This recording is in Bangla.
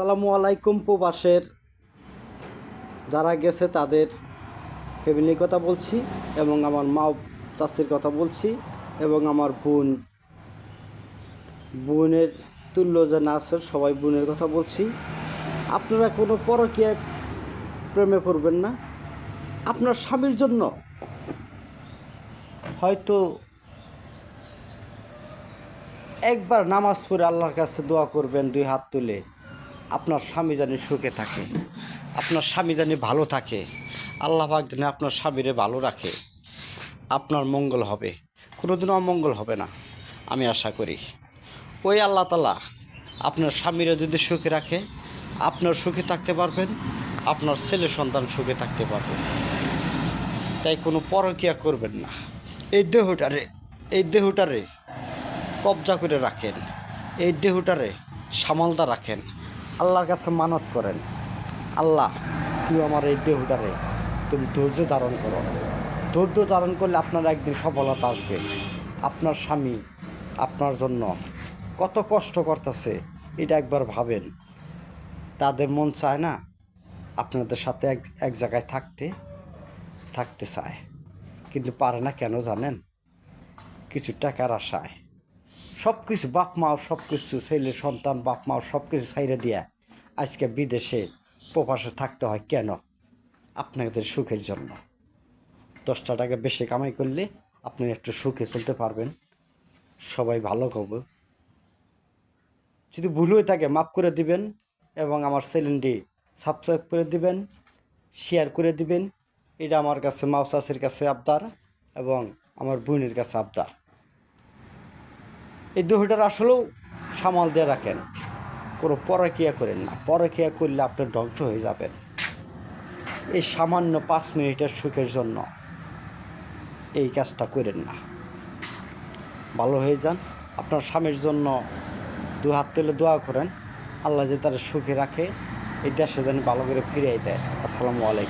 আসসালামু আলাইকুম প্রবাসের যারা গেছে তাদের ফ্যামিলির কথা বলছি এবং আমার মা চাষির কথা বলছি এবং আমার বোন। বোনের তুল্য যে নার্সের সবাই বোনের কথা বলছি। আপনারা কোনো পরকীয় প্রেমে পড়বেন না। আপনার স্বামীর জন্য হয়তো একবার নামাজ পড়ে আল্লাহর কাছে দোয়া করবেন, দুই হাত তুলে। আপনার স্বামী জানি সুখে থাকে, আপনার স্বামী জানি ভালো থাকে, আল্লাহ পাক জানি আপনার স্বামীরে ভালো রাখে, আপনার মঙ্গল হবে, কোনোদিনও অমঙ্গল হবে না, আমি আশা করি। ওই আল্লাহ তালা আপনার স্বামীরা যদি সুখে রাখে, আপনার সুখে থাকতে পারবেন, আপনার ছেলে সন্তান সুখে থাকতে পারবেন তাই কোনো পরকিয়া করবেন না। এই দেহটারে এই দেহটারে কবজা করে রাখেন, এই দেহটারে সামালদা রাখেন। আল্লাহর কাছে মানত করেন। আল্লাহ, তুই আমার এই দেহটারে তুমি ধৈর্য ধারণ করো। ধৈর্য ধারণ করলে আপনার একদিন সফলতা আসবে। আপনার স্বামী আপনার জন্য কত কষ্ট করতেছে, এটা একবার ভাবেন। তাদের মন চায় না আপনাদের সাথে এক এক জায়গায় থাকতে থাকতে চায়। কিন্তু পারে না কেন জানেন? কিছু টাকার আশায়। সব কিছু বাপ মাও সব কিছু ছেলে সন্তান বাপ মাও সব কিছু ছাইরে দিয়া আজকে বিদেশে প্রবাসে থাকতে হয় কেন? আপনাদের সুখের জন্য। দশটা টাকা বেশি কামাই করলে আপনি একটু সুখে চলতে পারবেন। সবাই ভালো করবে। যদি ভুল হয়ে থাকে মাফ করে দিবেন এবং আমার চ্যানেলটি সাবস্ক্রাইব করে দিবেন শেয়ার করে দিবেন। এটা আমার কাছে, মাউসাসের কাছে আবদার এবং আমার বোনের কাছে আবদার। এই দেহটার আসলেও সামাল দিয়ে রাখেন। কোনো পরকিয়া করেন না। পরকিয়া করলে আপনি ধ্বংস হয়ে যাবেন। এই সামান্য পাঁচ মিনিটের সুখের জন্য এই কাজটা করেন না। ভালো হয়ে যান। আপনার স্বামীর জন্য দু হাত তুলে দোয়া করেন। আল্লাহ যে তারা সুখে রাখে, এই দেশে যেন ভালো করে ফিরিয়ে দেয়। আসসালামু আলাইকুম।